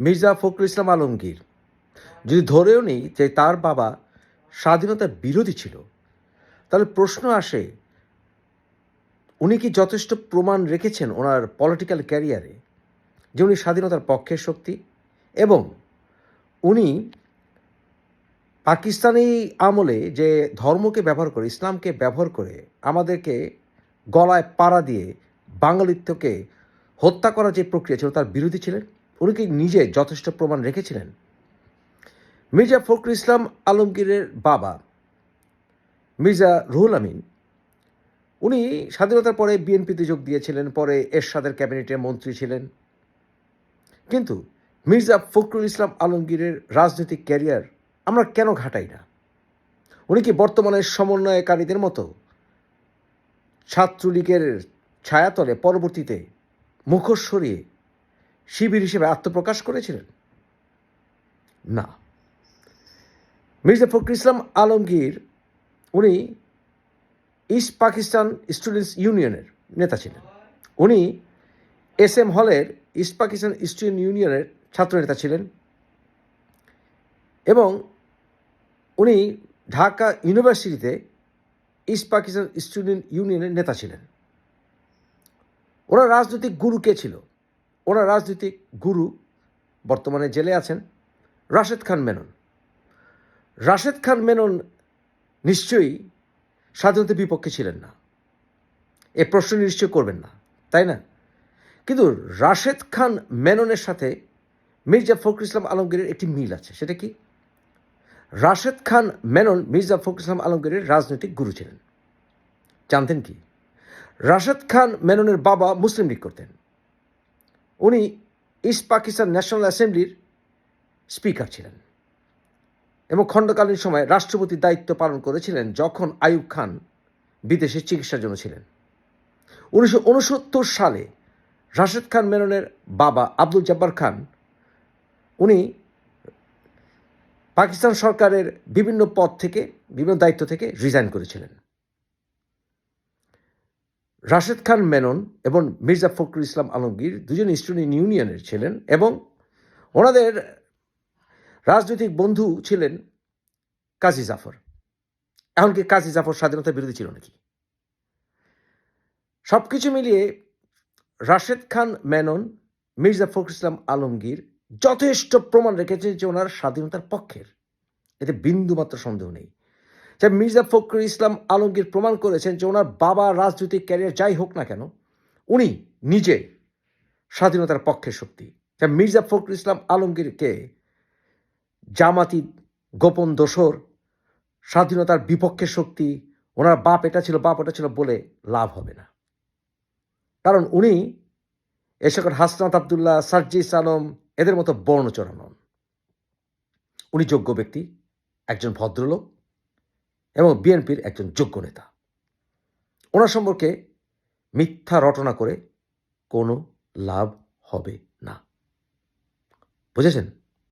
মির্জা ফখরুল ইসলাম আলমগীর। যদি ধরেও নিই যে তার বাবা স্বাধীনতার বিরোধী ছিল, তাহলে প্রশ্ন আসে, উনি কি যথেষ্ট প্রমাণ রেখেছেন ওনার পলিটিক্যাল ক্যারিয়ারে যে উনি স্বাধীনতার পক্ষের শক্তি? এবং উনি পাকিস্তানি আমলে যে ধর্মকে ব্যবহার করে, ইসলামকে ব্যবহার করে আমাদেরকে গলায় পাড়া দিয়ে বাঙালিত্বকে হত্যা করার যে প্রক্রিয়া ছিল, তার বিরোধী ছিলেন? উনি কি নিজে যথেষ্ট প্রমাণ রেখেছিলেন? মির্জা ফখরুল ইসলাম আলমগীরের বাবা, মির্জা রুহুল আমিন। উনি স্বাধীনতার পরে বিএনপিতে যোগ দিয়েছিলেন, পরে এরশাদের ক্যাবিনেটের মন্ত্রী ছিলেন। কিন্তু মির্জা ফখরুল ইসলাম আলমগীরের রাজনৈতিক ক্যারিয়ার আমরা কেন ঘাটাই না? উনি কি বর্তমানে সমন্বয়কারীদের মতো ছাত্রলীগের ছায়াতলে পরবর্তীতে মুখোশ সরিয়ে শিবির হিসেবে আত্মপ্রকাশ করেছিলেন? না। মির্জা ফখরুল ইসলাম আলমগীর, উনি ইস্ট পাকিস্তান স্টুডেন্টস ইউনিয়নের নেতা ছিলেন। উনি এস এম হলের ইস্ট পাকিস্তান স্টুডেন্ট ইউনিয়নের ছাত্রনেতা ছিলেন এবং উনি ঢাকা ইউনিভার্সিটিতে ইস্ট পাকিস্তান স্টুডেন্ট ইউনিয়নের নেতা ছিলেন। ওনার রাজনৈতিক গুরু কে ছিল? ওনার রাজনৈতিক গুরু, বর্তমানে জেলে আছেন রাশেদ খান মেনন। রাশেদ খান মেনন নিশ্চয়ই স্বাধীনতার বিপক্ষে ছিলেন না। এ প্রশ্ন নিশ্চয় করবেন না, তাই না? কিন্তু রাশেদ খান মেননের সাথে মির্জা ফখরুল ইসলাম আলমগীরের একটি মিল আছে, সেটা কি? রাশেদ খান মেনন মির্জা ফখরুল ইসলাম আলমগীরের রাজনৈতিক গুরু ছিলেন। জানতেন কি? রাশেদ খান মেননের বাবা মুসলিম লীগ করতেন। উনি ইস্ট পাকিস্তান ন্যাশনাল অ্যাসেম্বলির স্পিকার ছিলেন এবং খণ্ডকালীন সময় রাষ্ট্রপতির দায়িত্ব পালন করেছিলেন যখন আইয়ুব খান বিদেশে চিকিৎসার জন্য ছিলেন। উনিশশো উনসত্তর সালে রাশেদ খান মেননের বাবা আব্দুল জব্বার খান, উনি পাকিস্তান সরকারের বিভিন্ন পদ থেকে, বিভিন্ন দায়িত্ব থেকে রিজাইন করেছিলেন। রাশেদ খান মেনন এবং মির্জা ফখরুল ইসলাম আলমগীর দুজন স্টুডেন্ট ইউনিয়নের ছিলেন এবং ওনাদের রাজনৈতিক বন্ধু ছিলেন কাজী জাফর। এমনকি কাজী জাফর স্বাধীনতা বিরোধী ছিল নাকি? সব কিছু মিলিয়ে রাশেদ খান মেনন, মির্জা ফখরুল ইসলাম আলমগীর যথেষ্ট প্রমাণ রেখেছেন যে ওনার স্বাধীনতার পক্ষের। এতে বিন্দুমাত্র সন্দেহ নেই। যে মির্জা ফখরুল ইসলাম আলমগীর প্রমাণ করেছেন যে ওনার বাবা রাজনৈতিক ক্যারিয়ার যাই হোক না কেন, উনি নিজে স্বাধীনতার পক্ষের শক্তি। যা মির্জা ফখরুল ইসলাম আলমগীরকে জামাতি গোপন দোসর স্বাধীনতার বিপক্ষের শক্তি, ওনার বাপ এটা ছিল, বাপ ওটা ছিল বলে লাভ হবে না। কারণ উনি এসকল হাসনাত আবদুল্লাহ, সার্জিস আলম, এদের মতো বর্ণচরা নন। উনি যোগ্য ব্যক্তি, একজন ভদ্রলোক এবং বিএনপির একজন যোগ্য নেতা। ওনার সম্পর্কে মিথ্যা রটনা করে কোনো লাভ হবে না। বুঝেছেন?